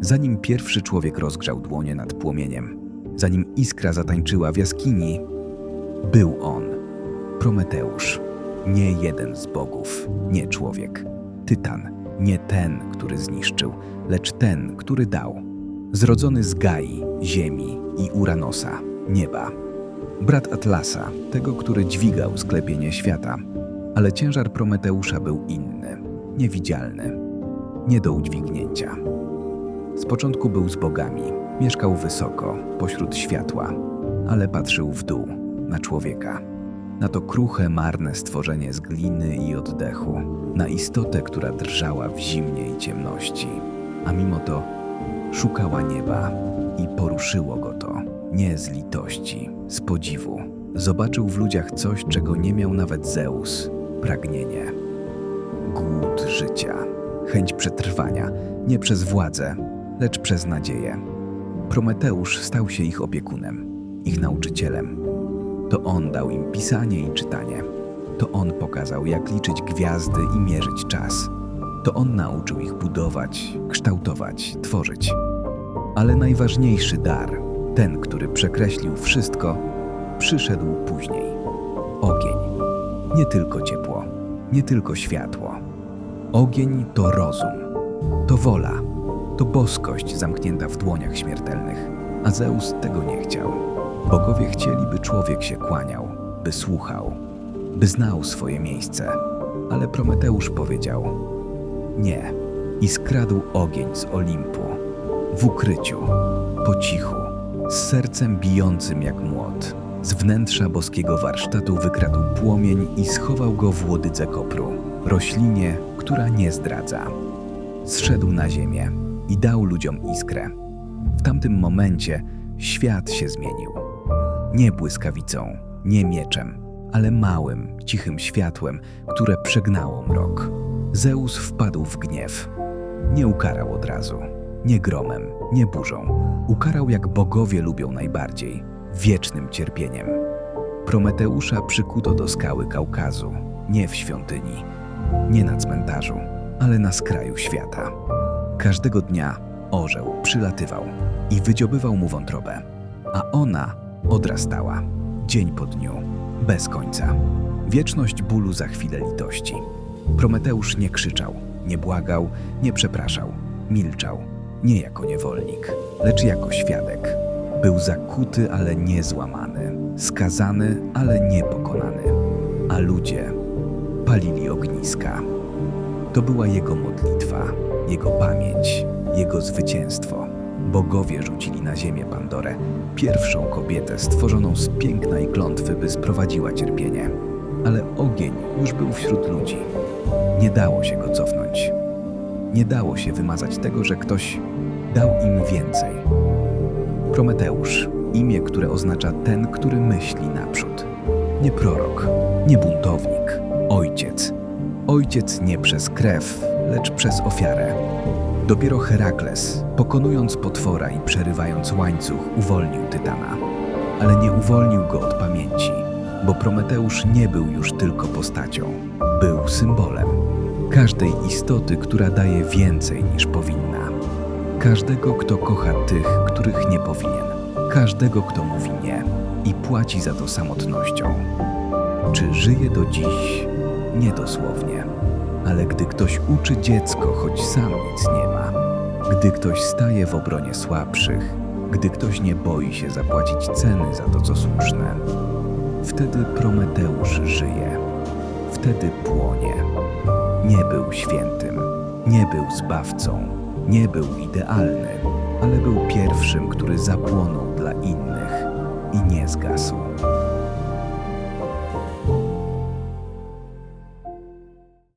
Zanim pierwszy człowiek rozgrzał dłonie nad płomieniem, zanim iskra zatańczyła w jaskini, był on, Prometeusz. Nie jeden z bogów, nie człowiek. Tytan, nie ten, który zniszczył, lecz ten, który dał. Zrodzony z Gai, ziemi i Uranosa, nieba. Brat Atlasa, tego, który dźwigał sklepienie świata. Ale ciężar Prometeusza był inny, niewidzialny, nie do udźwignięcia. Z początku był z bogami, mieszkał wysoko, pośród światła, ale patrzył w dół, na człowieka. Na to kruche, marne stworzenie z gliny i oddechu, na istotę, która drżała w zimnie i ciemności, a mimo to szukała nieba i poruszyło go to, nie z litości, z podziwu. Zobaczył w ludziach coś, czego nie miał nawet Zeus pragnienie. Głód życia, chęć przetrwania, nie przez władzę, lecz przez nadzieję. Prometeusz stał się ich opiekunem, ich nauczycielem. To on dał im pisanie i czytanie. To on pokazał, jak liczyć gwiazdy i mierzyć czas. To on nauczył ich budować, kształtować, tworzyć. Ale najważniejszy dar, ten, który przekreślił wszystko, przyszedł później. Ogień. Nie tylko ciepło, nie tylko światło. Ogień to rozum, to wola, to boskość zamknięta w dłoniach śmiertelnych. A Zeus tego nie chciał. Bogowie chcieli, by człowiek się kłaniał, by słuchał, by znał swoje miejsce. Ale Prometeusz powiedział: Nie. I skradł ogień z Olimpu, w ukryciu, po cichu, z sercem bijącym jak młot. Z wnętrza boskiego warsztatu wykradł płomień i schował go w łodydze kopru, roślinie, która nie zdradza. Zszedł na ziemię i dał ludziom iskrę. W tamtym momencie świat się zmienił. Nie błyskawicą, nie mieczem, ale małym, cichym światłem, które przegnało mrok. Zeus wpadł w gniew. Nie ukarał od razu, nie gromem, nie burzą. Ukarał jak bogowie lubią najbardziej wiecznym cierpieniem. Prometeusza przykuto do skały Kaukazu, nie w świątyni, nie na cmentarzu, ale na skraju świata. Każdego dnia orzeł przylatywał i wydziobywał mu wątrobę, a ona odrastała, dzień po dniu, bez końca. Wieczność bólu za chwilę litości. Prometeusz nie krzyczał, nie błagał, nie przepraszał, milczał, nie jako niewolnik, lecz jako świadek. Był zakuty, ale nie złamany, skazany, ale nie pokonany. A ludzie palili ogniska. To była jego modlitwa, jego pamięć, jego zwycięstwo. Bogowie rzucili na ziemię Pandorę, pierwszą kobietę stworzoną z piękna i klątwy, by sprowadziła cierpienie. Ale ogień już był wśród ludzi. Nie dało się go cofnąć. Nie dało się wymazać tego, że ktoś dał im więcej. Prometeusz, imię, które oznacza ten, który myśli naprzód. Nie prorok, nie buntownik, ojciec. Ojciec nie przez krew, lecz przez ofiarę. Dopiero Herakles, pokonując potwora i przerywając łańcuch, uwolnił Tytana. Ale nie uwolnił go od pamięci, bo Prometeusz nie był już tylko postacią, był symbolem każdej istoty, która daje więcej niż powinna. Każdego, kto kocha tych, których nie powinien. Każdego, kto mówi nie i płaci za to samotnością. Czy żyje do dziś? Niedosłownie. Ale gdy ktoś uczy dziecko, choć sam nic nie ma, gdy ktoś staje w obronie słabszych, gdy ktoś nie boi się zapłacić ceny za to, co słuszne, wtedy Prometeusz żyje. Wtedy płonie. Nie był świętym, nie był zbawcą, nie był idealny, ale był pierwszym, który zapłonął dla innych.